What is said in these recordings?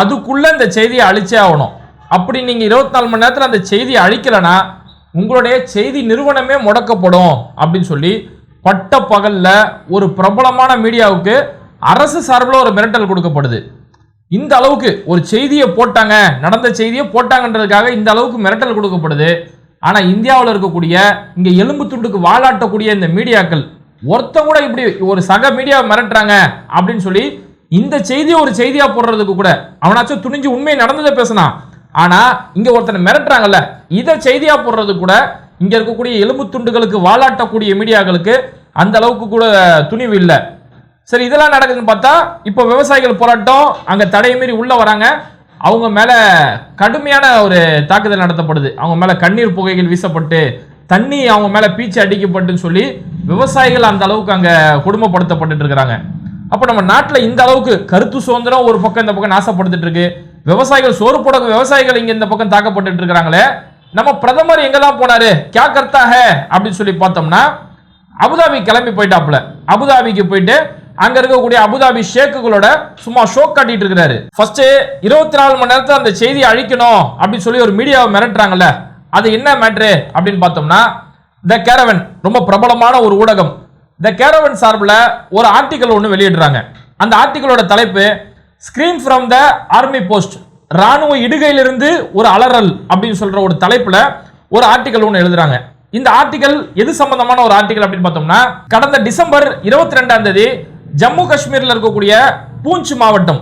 அதுக்குள்ளே இந்த செய்தியை அழிச்சே ஆகணும். அப்படி நீங்கள் இருபத்தி நாலு மணி நேரத்தில் அந்த செய்தியை அழிக்கலைன்னா உங்களுடைய செய்தி நிறுவனமே முடக்கப்படும் அப்படின்னு சொல்லி பட்ட பகலில் ஒரு பிரபலமான மீடியாவுக்கு அரசு சார்பில் ஒரு மிரட்டல் கொடுக்கப்படுது. இந்த அளவுக்கு ஒரு செய்தியை போட்டாங்க நடந்த செய்தியை போட்டாங்கன்றதுக்காக இந்த அளவுக்கு மிரட்டல் கொடுக்கப்படுது. ஆனால் இந்தியாவில் இருக்கக்கூடிய இங்கே எலும்பு துண்டுக்கு வாழாட்டக்கூடிய இந்த மீடியாக்கள் ஒருத்தன் கூட இப்படி ஒரு சக மீடியா மிரட்டுறாங்க அப்படின்னு சொல்லி இந்த செய்தியை ஒரு செய்தியா போடுறதுக்கு கூட அவனாச்சும் துணிஞ்சு உண்மை நடந்ததை பேசினா. ஆனா இங்க ஒருத்தனை மிரட்டுறாங்கல்ல இதை செய்தியா போடுறது கூட இங்க இருக்கக்கூடிய எலும்பு துண்டுகளுக்கு வாலாட்டக்கூடிய மீடியாக்களுக்கு அந்த அளவுக்கு கூட துணிவு இல்லை. சரி இதெல்லாம் நடக்குதுன்னு பார்த்தா இப்போ விவசாயிகள் போராட்டம் அங்க தடையை மீறி உள்ள வராங்க. அவங்க மேல கடுமையான ஒரு தாக்குதல் நடத்தப்படுது. அவங்க மேல கண்ணீர் புகைகள் வீசப்பட்டு தண்ணி அவங்க மேல பீச்சு அடிக்கப்பட்டுன்னு சொல்லி விவசாயிகள் அந்த அளவுக்கு அங்க கொடுமைப்படுத்தப்பட்டு இருக்கிறாங்க. அப்போ நம்ம நாட்டில் இந்த அளவுக்கு கருத்து சுதந்திரம் ஒரு பக்கம் இந்த பக்கம் நாசப்படுத்திட்டு இருக்கு. விவசாயிகள் சோறு போட விவசாயிகள் இங்க இந்த பக்கம் தாக்கப்பட்டு இருக்கிறாங்களே நம்ம பிரதமர் எங்க தான் போனாரு? கே கர்த்தா ஹே அப்படின்னு சொல்லி பார்த்தோம்னா அபுதாபி கிளம்பி போயிட்டாப்புல. அபுதாபிக்கு போயிட்டு அங்க இருக்கக்கூடிய அபுதாபி ஷேக்குகளோட சும்மா ஷோ காட்டிட்டு இருக்கிறாரு. ஃபர்ஸ்ட் இருபத்தி நாலு மணி நேரத்தில் அந்த செய்தியை அழிக்கணும் அப்படின்னு சொல்லி ஒரு மீடியாவை மிரட்டுறாங்கல்ல. அது என்ன மேட்ரு அப்படின்னு பார்த்தோம்னா த கேரவன் ரொம்ப பிரபலமான ஒரு ஊடகம். த கேரவன் சார்பில் ஒரு ஆர்டிக்கல் ஒன்று வெளியிடுறாங்க. அந்த ஆர்டிக்கலோட தலைப்பு screen from the army post ராணுவ இடுகையிலிருந்து ஒரு அலறல் அப்படின்னு சொல்கிற ஒரு தலைப்பில் ஒரு ஆர்டிக்கல் ஒன்று எழுதுறாங்க. இந்த ஆர்டிக்கல் எது சம்பந்தமான ஒரு ஆர்டிக்கல் அப்படின்னு பார்த்தோம்னா கடந்த டிசம்பர் இருபத்தி ரெண்டாம் தேதி ஜம்மு காஷ்மீரில் இருக்கக்கூடிய பூஞ்ச் மாவட்டம்.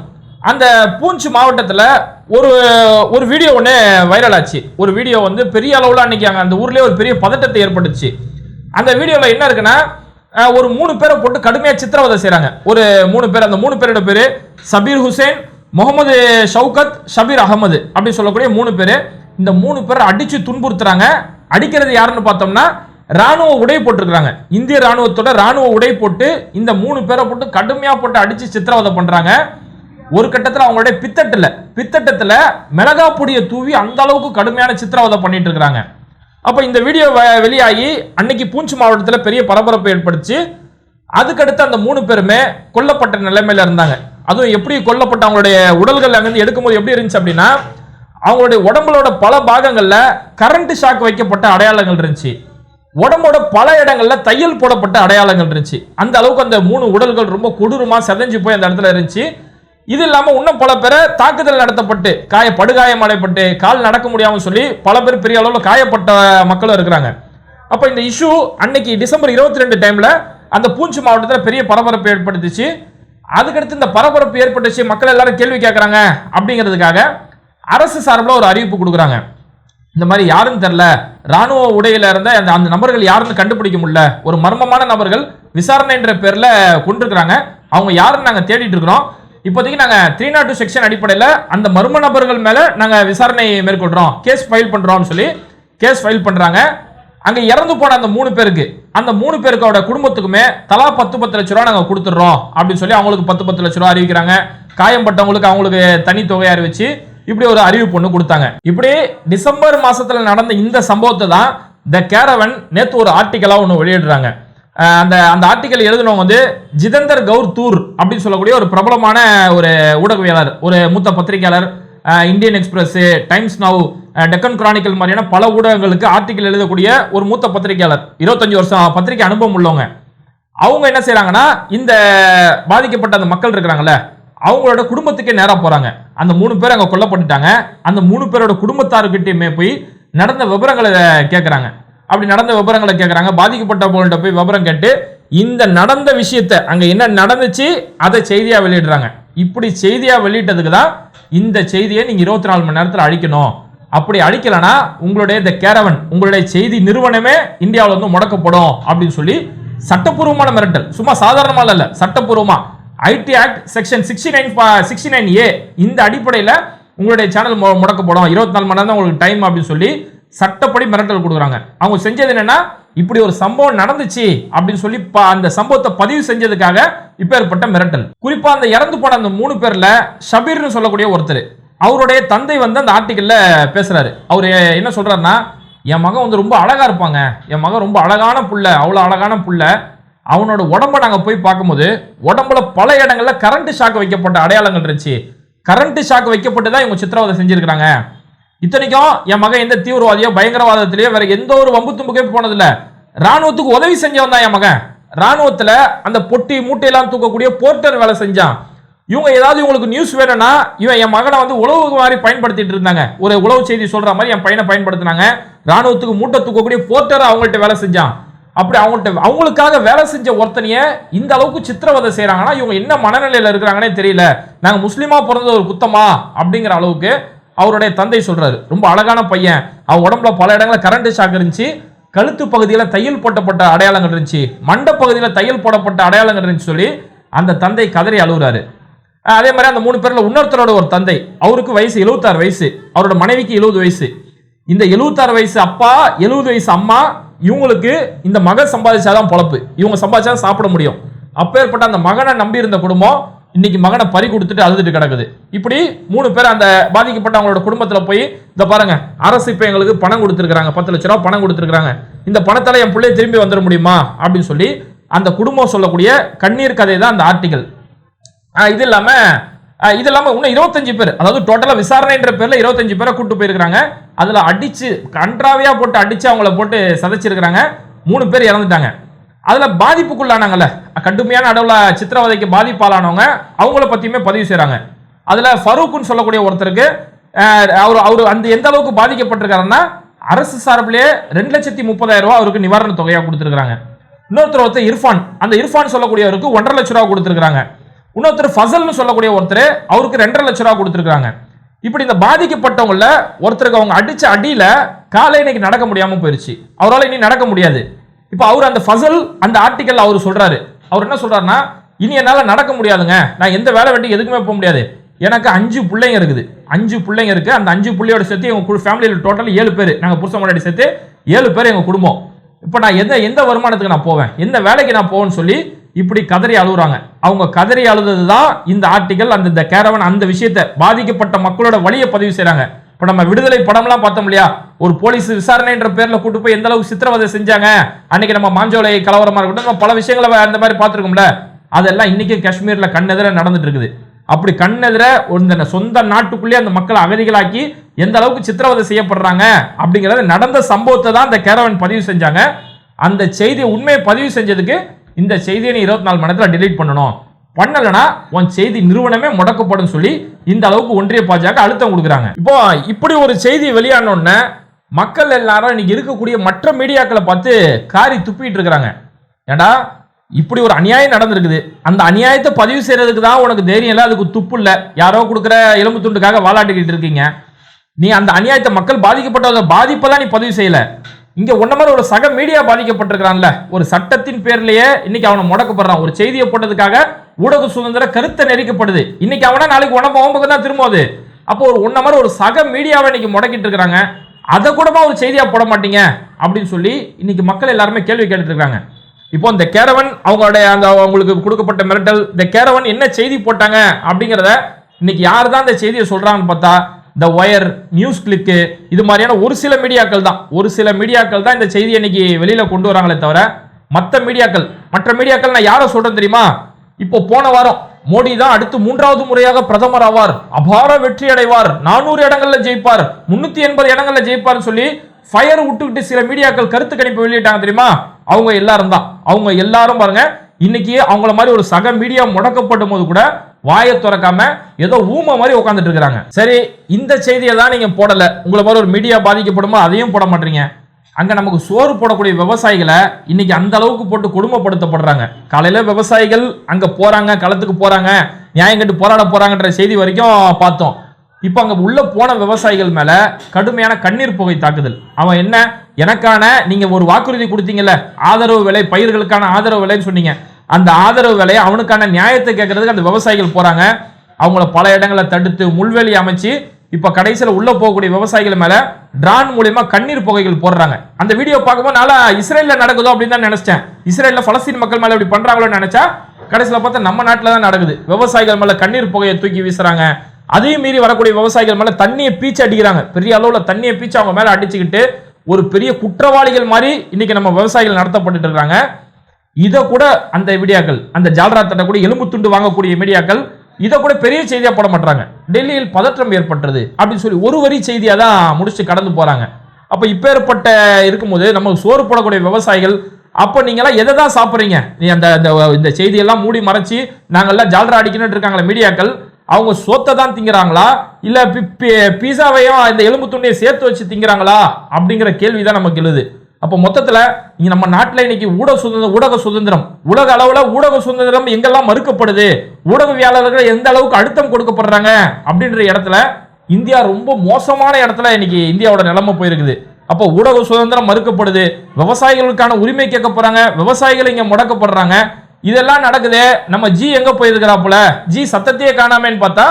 அந்த பூஞ்ச் மாவட்டத்தில் ஒரு ஒரு வீடியோ ஒன்று வைரல் ஆச்சு. ஒரு வீடியோ வந்து பெரிய அளவில் அன்னைக்கு அங்கே அந்த ஊர்லேயே ஒரு பெரிய பதட்டத்தை ஏற்பட்டுச்சு அந்த வீடியோவில் என்ன இருக்குன்னா ஒரு மூணு பேரை போட்டு கடுமையாக சித்திரவதை செய்கிறாங்க ஒரு மூணு பேர் அந்த மூணு பேரோட பேர் சபீர் ஹுசேன் முகமது ஷவுகத் ஷபீர் அகமது அப்படின்னு சொல்லக்கூடிய மூணு பேர் இந்த மூணு பேரை அடித்து துன்புறுத்துறாங்க. அடிக்கிறது யாருன்னு பார்த்தோம்னா ராணுவ உடை போட்டிருக்கிறாங்க. இந்திய ராணுவத்தோட ராணுவ உடை போட்டு இந்த மூணு பேரை போட்டு கடுமையாக போட்டு அடித்து சித்திரவதை பண்ணுறாங்க ஒரு கட்டத்தில் அவங்களுடைய பித்தட்டில் பித்தட்டத்தில் மிளகா பொடியை தூவி அந்த அளவுக்கு கடுமையான சித்திரவதை பண்ணிட்டு இருக்கிறாங்க. அப்போ இந்த வீடியோ வ- வெளியாகி அன்னைக்கு பூஞ்சி மாவட்டத்தில் பெரிய பரபரப்பு ஏற்படுத்தி அதுக்கடுத்து அந்த மூணு பேருமே கொல்லப்பட்ட நிலைமையில இருந்தாங்க. அதுவும் எப்படி கொல்லப்பட்ட அவங்களுடைய உடல்கள் அங்கிருந்து எடுக்கும்போது எப்படி இருந்துச்சு அப்படின்னா அவங்களுடைய உடம்புலோட பல பாகங்களில் கரண்ட் ஷாக் வைக்கப்பட்ட அடையாளங்கள் இருந்துச்சு. உடம்போட பல இடங்களில் தையல் போடப்பட்ட அடையாளங்கள் இருந்துச்சு. அந்த அளவுக்கு அந்த மூணு உடல்கள் ரொம்ப கொடூரமாக செதஞ்சு போய் அந்த இடத்துல இருந்துச்சு. இது இல்லாமல் இன்னும் பல பேரை தாக்குதல் நடத்தப்பட்டு காய படுகாயம் அடைப்பட்டு கால் நடக்க முடியாமல் சொல்லி பல பேர் பெரிய அளவில் காயப்பட்ட மக்களும் இருக்கிறாங்க. அப்போ இந்த இஷ்யூ அன்னைக்கு டிசம்பர் இருபத்தி ரெண்டு டைமில் அந்த பூஞ்சி மாவட்டத்தில் பெரிய பரபரப்பு ஏற்படுத்திச்சு. அதுக்கடுத்து இந்த பரபரப்பு ஏற்பட்டுச்சு மக்கள் எல்லாரும் கேள்வி கேட்குறாங்க அப்படிங்கிறதுக்காக அரசு சார்பில் ஒரு அறிவிப்பு கொடுக்குறாங்க. இந்த மாதிரி யாருன்னு தெரில ராணுவ உடையில இருந்த அந்த அந்த நபர்கள் யாருன்னு கண்டுபிடிக்க முடியல. ஒரு மர்மமான நபர்கள் விசாரணைன்ற பேரில் கொண்டிருக்கிறாங்க. அவங்க யாருன்னு நாங்கள் தேடிட்டு இருக்கிறோம். இப்போதைக்கு நாங்க த்ரீ நாட் டூ செக்ஷன் அடிப்படையில் அந்த மர்ம நபர்கள் மேல நாங்க விசாரணை மேற்கொள்றோம். கேஸ் ஃபைல் பண்றோம்னு சொல்லி கேஸ் ஃபைல் பண்றாங்க. அங்க இறந்து போன அந்த மூணு பேருக்கு அந்த மூணு பேருக்கோட குடும்பத்துக்குமே தலா பத்து பத்து லட்ச ரூபா நாங்க கொடுத்துட்றோம் அப்படின்னு சொல்லி அவங்களுக்கு பத்து பத்து லட்ச ரூபா அறிவிக்கிறாங்க. காயம்பட்டவங்களுக்கு அவங்களுக்கு தனி தொகையை அறிவிச்சு இப்படி ஒரு அறிவிப்பு ஒன்று கொடுத்தாங்க. இப்படி டிசம்பர் மாசத்துல நடந்த இந்த சம்பவத்தை தான் த கேரவன் நேத்து ஒரு ஆர்டிக்கலா ஒன்று வெளியிடுறாங்க. அந்த அந்த ஆர்டிக்கல் எழுதினவங்க வந்து ஜிதேந்தர் கவுர் தூர் அப்படின்னு சொல்லக்கூடிய ஒரு பிரபலமான ஒரு ஊடகவியலாளர் ஒரு மூத்த பத்திரிகையாளர் Indian Express Times Now Deccan Chronicle மாதிரியான பல ஊடகங்களுக்கு ஆர்டிக்கல் எழுதக்கூடிய ஒரு மூத்த பத்திரிகையாளர். இருபத்தஞ்சு வருஷம் பத்திரிகை அனுபவம் உள்ளவங்க. அவங்க என்ன செய்கிறாங்கன்னா இந்த பாதிக்கப்பட்ட அந்த மக்கள் இருக்கிறாங்கல்ல அவங்களோட குடும்பத்துக்கே நேராக போறாங்க. அந்த மூணு பேர் அங்கே கொல்லப்பட்டுட்டாங்க. அந்த மூணு பேரோட குடும்பத்தார்கிட்டயுமே போய் நடந்த விவரங்களை கேட்குறாங்க அப்படி நடந்த விவரங்களை பாதிக்கப்பட்ட பாதிக்கப்பட்டவங்கள்ட்ட போய் விவரம் கேட்டு இந்த நடந்த விஷயத்த அங்கே என்ன நடந்துச்சு அதை செய்தியாக வெளியிடுறாங்க. இப்படி செய்தியாக வெளியிட்டதுக்கு தான் இந்த செய்தியை நீங்கள் இருபத்தி நாலு மணி நேரத்தில் அழிக்கணும். அப்படி அழிக்கலனா உங்களுடைய இந்த கேரவன் உங்களுடைய செய்தி நிறுவனமே இந்தியாவில் வந்து முடக்கப்படும் அப்படின்னு சொல்லி சட்டப்பூர்வமான மிரட்டல். சும்மா சாதாரணமாக இல்லை சட்டப்பூர்வமாக IT act section sixty nine sixty nine A இந்த அடிப்படையில் உங்களுடைய சேனல் முடக்கப்படும். இருபத்தி நாலு மணி நேரம் தான் உங்களுக்கு டைம் அப்படின்னு சொல்லி சட்டப்படி மிரட்டல் கொடுக்குறாங்க. அவங்க செஞ்சது என்னன்னா இப்படி ஒரு சம்பவம் நடந்துச்சு அப்படின்னு சொல்லி ப- அந்த சம்பவத்தை பதிவு செஞ்சதுக்காக இப்பேற்பட்ட மிரட்டல். குறிப்பா அந்த இறந்து போன அந்த மூணு பேர்ல ஷபீர்னு சொல்லக்கூடிய ஒருத்தர். அவருடைய தந்தை வந்து அந்த ஆர்டிக்கல்ல பேசுறாரு. அவர் என்ன சொல்றாருன்னா என் மகன் வந்து ரொம்ப அழகா இருப்பாங்க. என் மகன் ரொம்ப அழகான புள்ள அவ்வளோ அழகான புள்ள. அவனோட உடம்ப நாங்கள் போய் பார்க்கும்போது உடம்புல பல இடங்கள்ல கரண்ட் ஷாக் வைக்கப்பட்ட அடையாளங்கள் இருந்துச்சு. கரண்ட் ஷாக் வைக்கப்பட்டு தான் இவங்க சித்திரவதை செஞ்சிருக்கிறாங்க. இத்தனைக்கும் என் மகன் எந்த தீவிரவாதியோ பயங்கரவாதத்திலேயோ வேற எந்த ஒரு வம்பு தும்புக்கே போனதில்ல. ராணுவத்துக்கு உதவி செஞ்சவன் தான் என் மகன். ராணுவத்தில் அந்த பொட்டி மூட்டையெல்லாம் தூக்கக்கூடிய போர்ட்டர் வேலை செஞ்சான். இவங்க ஏதாவது இவங்களுக்கு நியூஸ் வேணும்னா இவன் என் மகனை வந்து உழவு மாதிரி பயன்படுத்திட்டு இருந்தாங்க. ஒரு உளவு செய்தி சொல்ற மாதிரி என் பையனை பயன்படுத்தினாங்க. ராணுவத்துக்கு மூட்டை தூக்கக்கூடிய போர்ட்டர் அவங்கள்ட்ட வேலை செஞ்சான். அப்படி அவங்கள்ட்ட அவங்களுக்காக வேலை செஞ்ச ஒருத்தனைய இந்த அளவுக்கு சித்திரவதை செய்கிறாங்கன்னா இவங்க என்ன மனநிலையில் இருக்கிறாங்கன்னே தெரியல. நாங்கள் முஸ்லீமாக பிறந்தது ஒரு குத்தமா அப்படிங்கிற அளவுக்கு அவருடைய தந்தை சொல்றாரு. ரொம்ப அழகான பையன். அவன் உடம்புல பல இடங்களில் கரண்ட் ஷாக் இருந்துச்சு. கழுத்து பகுதியில் தையல் போட்டப்பட்ட அடையாளங்கள் இருந்துச்சு. மண்ட பகுதியில் தையல் போடப்பட்ட அடையாளங்கள் இருந்துச்சு சொல்லி அந்த தந்தை கதறி அழுகுறாரு. அதே மாதிரி அந்த மூணு பேரில் இன்னொருத்தரோட ஒரு தந்தை. அவருக்கு வயசு 76 வயசு. அவரோட மனைவிக்கு 70 வயசு. இந்த 76 வயசு அப்பா 70 வயசு அம்மா இவங்களுக்கு இந்த மகன் சம்பாதிச்சாதான் பொழப்பு. இவங்க சம்பாதிச்சா சாப்பிட முடியும். அப்பேற்பட்ட அந்த மகனை நம்பி இருந்த குடும்பம் இன்னைக்கு மகனை பறி கொடுத்துட்டு அழுதுட்டு கிடக்குது. இப்படி மூணு பேர் அந்த பாதிக்கப்பட்ட அவங்களோட போய் இந்த பாருங்க அரசு இப்போ எங்களுக்கு பணம் கொடுத்துருக்காங்க பத்து லட்ச ரூபா பணம் கொடுத்துருக்காங்க இந்த பணத்தால் என் பிள்ளைய திரும்பி வந்துட முடியுமா? அப்படின்னு சொல்லி அந்த குடும்பம் சொல்லக்கூடிய கண்ணீர் கதை தான் அந்த ஆர்டிகல் இது இல்லாமல் இது இல்லாமல் இன்னும் இருபத்தஞ்சு பேர் அதாவது டோட்டலாக விசாரணைன்ற பேரில் இருபத்தஞ்சு பேரை கூட்டு போயிருக்காங்க அதில் அடித்து கன்றாவையாக போட்டு அடித்து அவங்கள போட்டு சதைச்சிருக்கிறாங்க. மூணு பேர் இறந்துட்டாங்க. அதுல பாதிப்புக்குள்ளானாங்கல்ல. கடுமையான அளவில் சித்திரவதைக்கு பாதிப்பாளானவங்க அவங்கள பத்தியுமே பதிவு செய்கிறாங்க அதுல ஃபரூக்குன்னு சொல்லக்கூடிய ஒருத்தருக்கு அவர் அவர் அந்த எந்த அளவுக்கு பாதிக்கப்பட்டிருக்காருன்னா அரசு சார்பிலேயே ரெண்டு லட்சத்தி முப்பதாயிரம் ரூபாய் அவருக்கு நிவாரண தொகையாக கொடுத்துருக்காங்க இன்னொருத்தர் ஒருத்தர் இர்ஃபான். அந்த இர்ஃபான் சொல்லக்கூடியவருக்கு ஒன்றரை லட்ச ரூபா கொடுத்துருக்காங்க இன்னொருத்தர் ஃபசல்னு சொல்லக்கூடிய ஒருத்தர் அவருக்கு ரெண்டரை லட்ச ரூபா கொடுத்துருக்காங்க இப்படி இந்த பாதிக்கப்பட்டவங்கள ஒருத்தருக்கு அவங்க அடிச்ச அடியில காலை இன்னைக்கு நடக்க முடியாம போயிருச்சு. அவரால் இனி நடக்க முடியாது. இப்போ அவர் அந்த ஃபசல் அந்த ஆர்டிக்கல் அவர் சொல்றாரு. அவர் என்ன சொல்றாருன்னா இனி என்னால் நடக்க முடியாதுங்க. நான் எந்த வேலை வெட்டி எதுக்குமே போக முடியாது. எனக்கு அஞ்சு பிள்ளைங்க இருக்குது. அஞ்சு பிள்ளைங்க இருக்கு. அந்த அஞ்சு பிள்ளையோட சேர்த்து எங்க ஃபேமிலியில் டோட்டல் ஏழு பேர். நாங்கள் புருஷன் முன்னாடி சேர்த்து ஏழு பேர் எங்க குடும்பம். இப்போ நான் எந்த எந்த வருமானத்துக்கு நான் போவேன்? எந்த வேலைக்கு நான் போவேன்னு சொல்லி இப்படி கதறி அழுகுறாங்க அவங்க கதறி அழுதது தான் இந்த ஆர்டிக்கல் அந்த இந்த கேரவன் அந்த விஷயத்தை பாதிக்கப்பட்ட மக்களோட வழியை பதிவு செய்கிறாங்க இப்போ நம்ம விடுதலை படம்லாம் பார்த்தோம் இல்லையா? ஒரு போலீஸ் விசாரணைன்ற பேர்ல கூட்டு போய் எந்த அளவுக்கு சித்திரவதை செஞ்சாங்க? அன்னைக்கு நம்ம மாஞ்சோலை கலவரமா இருக்கட்டும் நம்ம பல விஷயங்களை அந்த மாதிரி பார்த்துருக்கோம்ல. அதெல்லாம் இன்னைக்கு காஷ்மீர்ல கண்ணெதிர நடந்துட்டு இருக்குது அப்படி கண்ணெதிர இந்த சொந்த நாட்டுக்குள்ளேயே அந்த மக்களை அகதிகளாக்கி எந்த அளவுக்கு சித்திரவதை செய்யப்படுறாங்க அப்படிங்கிறது நடந்த சம்பவத்தை தான் இந்த கேரவன் பதிவு செஞ்சாங்க. அந்த செய்தியை உண்மையை பதிவு செஞ்சதுக்கு இந்த செய்தியை நீ இருபத்தி நாலு மணி நேரத்தில் டிலீட் பண்ணணும். பண்ணலைன்னா உன் செய்தி நிறுவனமே முடக்கப்படும் சொல்லி இந்த அளவுக்கு ஒன்றிய பாஜக அழுத்தம் கொடுக்குறாங்க. இப்போ இப்படி ஒரு செய்தி வெளியான உடனே மக்கள் எல்லாரும் இன்னைக்கு இருக்கக்கூடிய மற்ற மீடியாக்களை பார்த்து காரி துப்பிட்டு இருக்கிறாங்க. ஏண்டா? இப்படி ஒரு அநியாயம் நடந்திருக்குது. அந்த அநியாயத்தை பதிவு செய்யறதுக்கு தான் உனக்கு தைரியம் இல்லை அதுக்கு துப்பு இல்லை. யாரோ கொடுக்குற எலும்பு துண்டுக்காக வாலாட்டிக்கிட்டு இருக்கீங்க. நீ அந்த அநியாயத்தை மக்கள் பாதிக்கப்பட்ட பாதிப்பை தான் நீ பதிவு செய்யல. இங்க உன்ன மாதிரி ஒரு சக மீடியா பாதிக்கப்பட்டிருக்கிறான்ல. ஒரு சட்டத்தின் பேர்லயே இன்னைக்கு அவனை முடக்கப்படுறான். ஒரு செய்தியை போட்டதுக்காக ஊடக சுதந்திர கருத்தை நெறிக்கப்படுது இன்னைக்கு அவனா நாளைக்கு உனக்கு அவன் தான் திரும்புவது அப்போ ஒரு உன்ன மாதிரி ஒரு சக மீடியாவை இன்னைக்கு முடக்கிட்டு இருக்கிறாங்க. அதை கூடமா ஒரு செய்தியாக போட மாட்டீங்க? அப்படின்னு சொல்லி இன்னைக்கு மக்கள் எல்லாருமே கேள்வி கேட்டுட்டு இருக்காங்க இப்போ இந்த கேரவன் அவங்களுடைய அந்த அவங்களுக்கு கொடுக்கப்பட்ட மிரட்டல் இந்த கேரவன் என்ன செய்தி போட்டாங்க அப்படிங்கிறத இன்னைக்கு யார் தான் இந்த செய்தியை சொல்றாங்கன்னு பார்த்தா இந்த ஒயர் நியூஸ் கிளிக்கு இது மாதிரியான ஒரு சில மீடியாக்கள் தான். ஒரு சில மீடியாக்கள் தான் இந்த செய்தியை இன்னைக்கு வெளியில கொண்டு வராங்களே தவிர மற்ற மீடியாக்கள் மற்ற மீடியாக்கள் நான் யாரை சொல்றேன் தெரியுமா? இப்போ போன வாரம் மோடி தான் அடுத்து மூன்றாவது முறையாக பிரதமர் ஆவார். அபார வெற்றி அடைவார். நானூறு இடங்கள்ல ஜெயிப்பார். முன்னூத்தி எண்பது இடங்கள்ல ஜெயிப்பார்னு சொல்லி ஃபயர் விட்டுக்கிட்டு சில மீடியாக்கள் கருத்து கணிப்பு வெளியிட்டாங்க தெரியுமா? அவங்க எல்லாரும் தான். அவங்க எல்லாரும் பாருங்க இன்னைக்கு அவங்கள மாதிரி ஒரு சக மீடியா முடக்கப்படும் போது கூட வாயை திறக்காம ஏதோ ஊமை மாதிரி உட்காந்துட்டு இருக்கிறாங்க. சரி இந்த செய்தியை தான் நீங்க போடல. உங்களை மாதிரி ஒரு மீடியா பாதிக்கப்படுமோ? அதையும் போட மாட்டீங்க. அங்கே நமக்கு சோறு போடக்கூடிய விவசாயிகளை இன்னைக்கு அந்த அளவுக்கு போட்டு கொடுமைப்படுத்தப்படுறாங்க. காலையில் விவசாயிகள் அங்கே போகிறாங்க களத்துக்கு போகிறாங்க நியாயம் கட்டு போராட போகிறாங்கன்ற செய்தி வரைக்கும் பார்த்தோம். இப்போ அங்கே உள்ளே போன விவசாயிகள் மேலே கடுமையான கண்ணீர் புகை தாக்குதல். அவன் என்ன? எனக்கான நீங்கள் ஒரு வாக்குறுதி கொடுத்தீங்கல்ல ஆதரவு விலை பயிர்களுக்கான ஆதரவு விலைன்னு சொன்னீங்க. அந்த ஆதரவு விலையை அவனுக்கான நியாயத்தை கேட்கறதுக்கு அந்த விவசாயிகள் போகிறாங்க அவங்கள பல இடங்களை தடுத்து முள்வெளி அமைச்சு இப்போ கடைசியில் உள்ள போகக்கூடிய விவசாயிகள் மேல டிரான் மூலியமா கண்ணீர் புகைகள் போடுறாங்க. அந்த வீடியோ பார்க்கும்போது நல்லா இஸ்ரேல்ல நடக்குதோ அப்படின்னு தான் நினைச்சேன் இஸ்ரேல்ல பலஸ்தீன் மக்கள் மேல இப்படி பண்றாங்களோன்னு நினைச்சா கடைசியில் பார்த்தா நம்ம நாட்டில் தான் நடக்குது. விவசாயிகள் மேல கண்ணீர் புகையை தூக்கி வீசுறாங்க. அதையும் மீறி வரக்கூடிய விவசாயிகள் மேல தண்ணியை பீச்சு அடிக்கிறாங்க. பெரிய அளவில் தண்ணியை பீச்சு அவங்க மேல அடிச்சுக்கிட்டு ஒரு பெரிய குற்றவாளிகள் மாதிரி இன்னைக்கு நம்ம விவசாயிகள் நடத்தப்பட்டுட்டு இருக்காங்க. இதை கூட அந்த மீடியாக்கள் அந்த ஜால்ரா தட்டை கூட எலும்பு துண்டு வாங்கக்கூடிய மீடியாக்கள் இதை கூட பெரிய செய்தியாக போட மாட்டாங்க டெல்லியில் பதற்றம் ஏற்பட்டது அப்படின்னு சொல்லி ஒரு வரி செய்தியாக தான் முடிச்சு கடந்து போறாங்க அப்ப இப்பேற்பட்ட இருக்கும்போது நம்ம சோறு போடக்கூடிய விவசாயிகள் அப்போ நீங்களாம் எதை தான் சாப்பிட்றீங்க நீ அந்த இந்த இந்த செய்தியெல்லாம் மூடி மறைச்சி நாங்கெல்லாம் ஜால்ரா அடிக்கணும்னு இருக்காங்களே மீடியாக்கள் அவங்க சொத்தை தான் திங்கிறாங்களா இல்லை பி- பி- பீஸாவையும் இந்த எலும்பு துண்டையும் சேர்த்து வச்சு திங்கிறாங்களா அப்படிங்கிற கேள்வி தான் நமக்கு எழுது அப்போ மொத்தத்தில் இங்கே நம்ம நாட்டில் இன்னைக்கு ஊடக சுதந்திரம் ஊடக சுதந்திரம். உலக அளவில் ஊடக சுதந்திரம் எங்கெல்லாம் மறுக்கப்படுது? ஊடகவியாளர்கள் எந்த அளவுக்கு அழுத்தம் கொடுக்கப்படுறாங்க? அப்படின்ற இடத்துல இந்தியா ரொம்ப மோசமான இடத்துல இன்னைக்கு இந்தியாவோட நிலைமை போயிருக்குது. அப்போ ஊடக சுதந்திரம் மறுக்கப்படுது. விவசாயிகளுக்கான உரிமை கேட்க போறாங்க. விவசாயிகள் இங்கே முடக்கப்படுறாங்க. இதெல்லாம் நடக்குது. நம்ம ஜி எங்க போயிருக்கிறாப்புல? ஜி சத்தத்தையே காணாமேன்னு பார்த்தா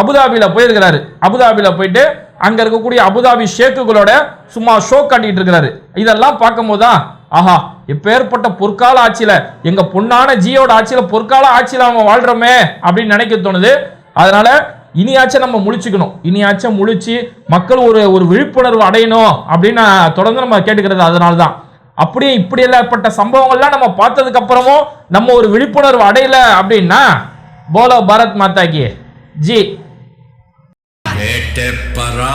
அபுதாபியில் போயிருக்கிறாரு. அபுதாபியில் போயிட்டு அங்க இருக்கக்கூடிய அபுதாபி ஷேக்குகளோட சும்மா ஷோ காட்டிட்டு இருக்கிறாரு. இதெல்லாம் பார்க்கும்போது தான் ஆஹா எப்பேற்பட்ட பொற்கால ஆட்சியில எங்க பொன்னான ஜியோட ஆட்சியில பொற்கால ஆட்சியில அவங்க வாழ்றோமே அப்படின்னு நினைக்க தோணுது. அதனால இனியாச்சும் நம்ம முழிச்சுக்கணும். இனியாச்சும் முழிச்சு மக்கள் ஒரு ஒரு விழிப்புணர்வு அடையணும் அப்படின்னு தொடர்ந்து நம்ம கேட்டுக்கிறது அதனால தான் அப்படியே இப்படி ஏற்பட்ட சம்பவங்கள்லாம் நம்ம பார்த்ததுக்கு அப்புறமும் நம்ம ஒரு விழிப்புணர்வு அடையல அப்படின்னா போலோ பாரத் மாதா கி ஜி டெப்பரா